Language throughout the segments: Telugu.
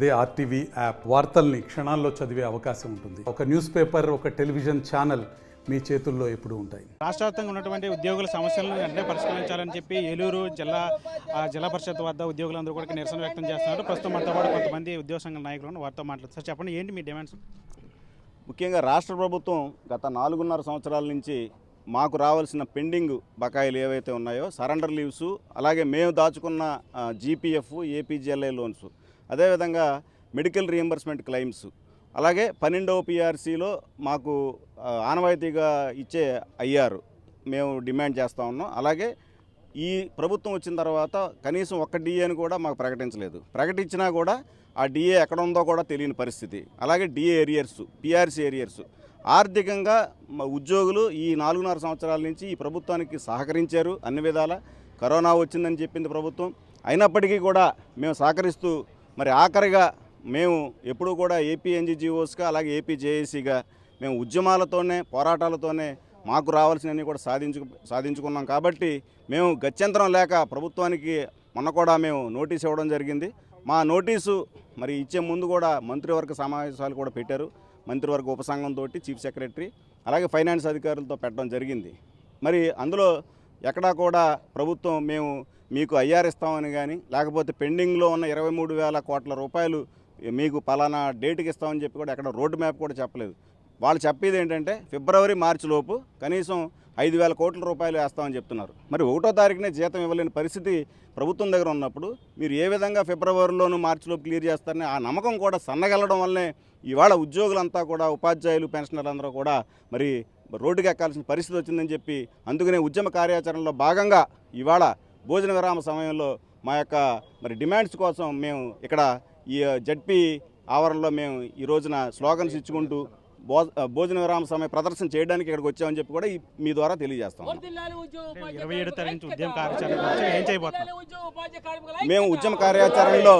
అదే ఆర్టీవీ యాప్. వార్తల్ని క్షణాల్లో చదివే అవకాశం ఉంటుంది. ఒక న్యూస్ పేపర్ ఒక టెలివిజన్ ఛానల్ మీ చేతుల్లో ఎప్పుడూ ఉంటాయి. రాష్ట్ర వ్యాప్తంగా ఉన్నటువంటి ఉద్యోగుల సమస్యలను వెంటనే పరిష్కరించాలని చెప్పి ఏలూరు జిల్లా ఆ, జిల్లా పరిషత్ వద్ద ఉద్యోగులందరూ కూడా నిరసన వ్యక్తం చేస్తున్నారు. ప్రస్తుతం మనతో పాటు కొంతమంది ఉద్యోగ సంఘ నాయకులు ఉన్నారు. వారితో మాట్లాడుతారు సార్ చెప్పండి ఏంటి మీ డిమాండ్స్? ముఖ్యంగా రాష్ట్ర ప్రభుత్వం గత నాలుగున్నర సంవత్సరాల నుంచి మాకు రావాల్సిన పెండింగ్ బకాయిలు ఏవైతే ఉన్నాయో సరెండర్ లీవ్స్ అలాగే మేము దాచుకున్న జీపీఎఫ్ ఏపీజీఎల్ఐ లోన్స్ అదేవిధంగా మెడికల్ రీఎంబర్స్మెంట్ క్లెయిమ్స్. అలాగే పన్నెండవ పిఆర్సీలో మాకు ఆనవాయితీగా ఇచ్చే అయ్యారు మేము డిమాండ్ చేస్తూ ఉన్నాం. అలాగే ఈ ప్రభుత్వం వచ్చిన తర్వాత కనీసం ఒక్క డిఏని కూడా మాకు ప్రకటించలేదు. ప్రకటించినా కూడా ఆ డిఏ ఎక్కడ ఉందో కూడా తెలియని పరిస్థితి. అలాగే డిఏ ఏరియర్స్ పిఆర్సీ ఏరియర్స్ ఆర్థికంగా మా ఉద్యోగులు ఈ నాలుగున్నర సంవత్సరాల నుంచి ఈ ప్రభుత్వానికి సహకరించారు అన్ని విధాల. కరోనా వచ్చిందని చెప్పింది ప్రభుత్వం. అయినప్పటికీ కూడా మేము సహకరిస్తూ మరి ఆఖరిగా మేము ఎప్పుడూ కూడా ఏపీ ఎన్జిజిఓస్గా అలాగే ఏపీ జేఏసీగా మేము ఉద్యమాలతోనే పోరాటాలతోనే మాకు రావాల్సినవన్నీ కూడా సాధించు సాధించుకున్నాం కాబట్టి మేము గత్యంతరం లేక ప్రభుత్వానికి మొన్న కూడా మేము నోటీస్ ఇవ్వడం జరిగింది. మా నోటీసు మరి ఇచ్చే ముందు కూడా మంత్రివర్గ సమావేశాలు కూడా పెట్టారు. మంత్రివర్గ ఉపసంఘంతో చీఫ్ సెక్రటరీ అలాగే ఫైనాన్స్ అధికారులతో పెట్టడం జరిగింది. మరి అందులో ఎక్కడా కూడా ప్రభుత్వం మేము మీకు ఐఆర్ ఇస్తామని కానీ లేకపోతే పెండింగ్లో ఉన్న ఇరవై మూడు వేల కోట్ల రూపాయలు మీకు పలానా డేట్కి ఇస్తామని చెప్పి కూడా ఎక్కడ రోడ్ మ్యాప్ కూడా చెప్పలేదు. వాళ్ళు చెప్పేది ఏంటంటే ఫిబ్రవరి మార్చి లోపు కనీసం ఐదు వేల కోట్ల రూపాయలు వేస్తామని చెప్తున్నారు. మరి ఒకటో తారీఖునే జీతం ఇవ్వలేని పరిస్థితి ప్రభుత్వం దగ్గర ఉన్నప్పుడు మీరు ఏ విధంగా ఫిబ్రవరిలోనూ మార్చిలోపు క్లియర్ చేస్తారని ఆ నమ్మకం కూడా సన్నగలడం వల్లనే ఇవాళ ఉద్యోగులంతా కూడా ఉపాధ్యాయులు పెన్షనర్లు అందరూ కూడా మరి రోడ్డుకి ఎక్కాల్సిన పరిస్థితి వచ్చిందని చెప్పి అందుకనే ఉద్యమ కార్యాచరణలో భాగంగా ఇవాళ భోజన విరామ సమయంలో మా యొక్క మరి డిమాండ్స్ కోసం మేము ఇక్కడ ఈ జడ్పీ ఆవరణలో మేము ఈ రోజున స్లోగన్స్ ఇచ్చుకుంటూ భోజన విరామ సమయ ప్రదర్శన చేయడానికి ఇక్కడికి వచ్చామని చెప్పి కూడా ఈ- మీ ద్వారా తెలియజేస్తాం. మేము ఉద్యమ కార్యాచరణలో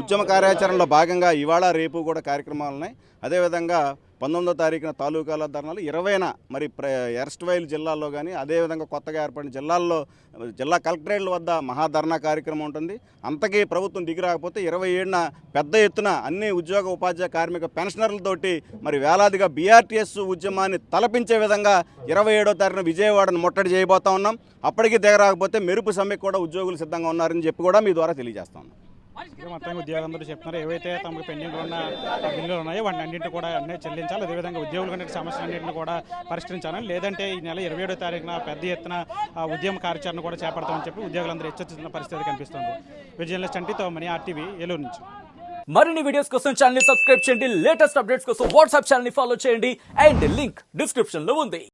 ఉద్యమ కార్యాచరణలో భాగంగా ఇవాళ రేపు కూడా కార్యక్రమాలు ఉన్నాయి అదేవిధంగా పంతొమ్మిదో తారీఖున తాలూకాల ధర్నాలు ఇరవైన మరి ప్ర ఎరస్ట్వైల్ జిల్లాల్లో కానీ అదేవిధంగా కొత్తగా ఏర్పడిన జిల్లాల్లో జిల్లా కలెక్టరేట్ల వద్ద మహాధర్నా కార్యక్రమం ఉంటుంది. అంతకీ ప్రభుత్వం దిగి రాకపోతే ఇరవై ఏడున పెద్ద ఎత్తున అన్ని ఉద్యోగ ఉపాధ్యాయ కార్మిక పెన్షనర్లతోటి మరి వేలాదిగా బీఆర్టీఎస్ ఉద్యమాన్ని తలపించే విధంగా ఇరవై ఏడో తారీఖున విజయవాడను ముట్టడి చేయబోతా ఉన్నాం. అప్పటికి దిగరాకపోతే మెరుపు సమ్మెకు కూడా ఉద్యోగులు సిద్ధంగా ఉన్నారని చెప్పి కూడా మీ ద్వారా తెలియజేస్తా మొత్తం ఇక్కడ మొత్తంగా ఉద్యోగులందరూ చెప్తున్నారు. ఏవైతే తమకు పెండింగ్ ఉన్న బిల్లులు ఉన్నాయో వాటిని అన్నింటినీ కూడా అన్నీ చెల్లించాలి. అదేవిధంగా ఉద్యోగుల కంటే సమస్యలన్నింటినీ కూడా పరిష్కరించాలని లేదంటే ఈ నెల ఇరవై ఏడో తారీఖున పెద్ద ఎత్తున ఉద్యమ కార్యాచరణ కూడా చేపడతామని చెప్పి ఉద్యోగులందరూ హెచ్చరిస్తున్న పరిస్థితి కనిపిస్తుంది. విజయనలిస్ట్ అంటే మనీ ఆర్టీవీ ఏలూరు నుంచి. మరిన్ని వీడియోస్ కోసం ఛానల్ సబ్స్క్రైబ్ చేయండి. లేటెస్ట్ అప్డేట్స్ కోసం వాట్సాప్ ఛానల్ ఫాలో చేయండి. అండ్ లింక్ డిస్క్రిప్షన్లో ఉంది.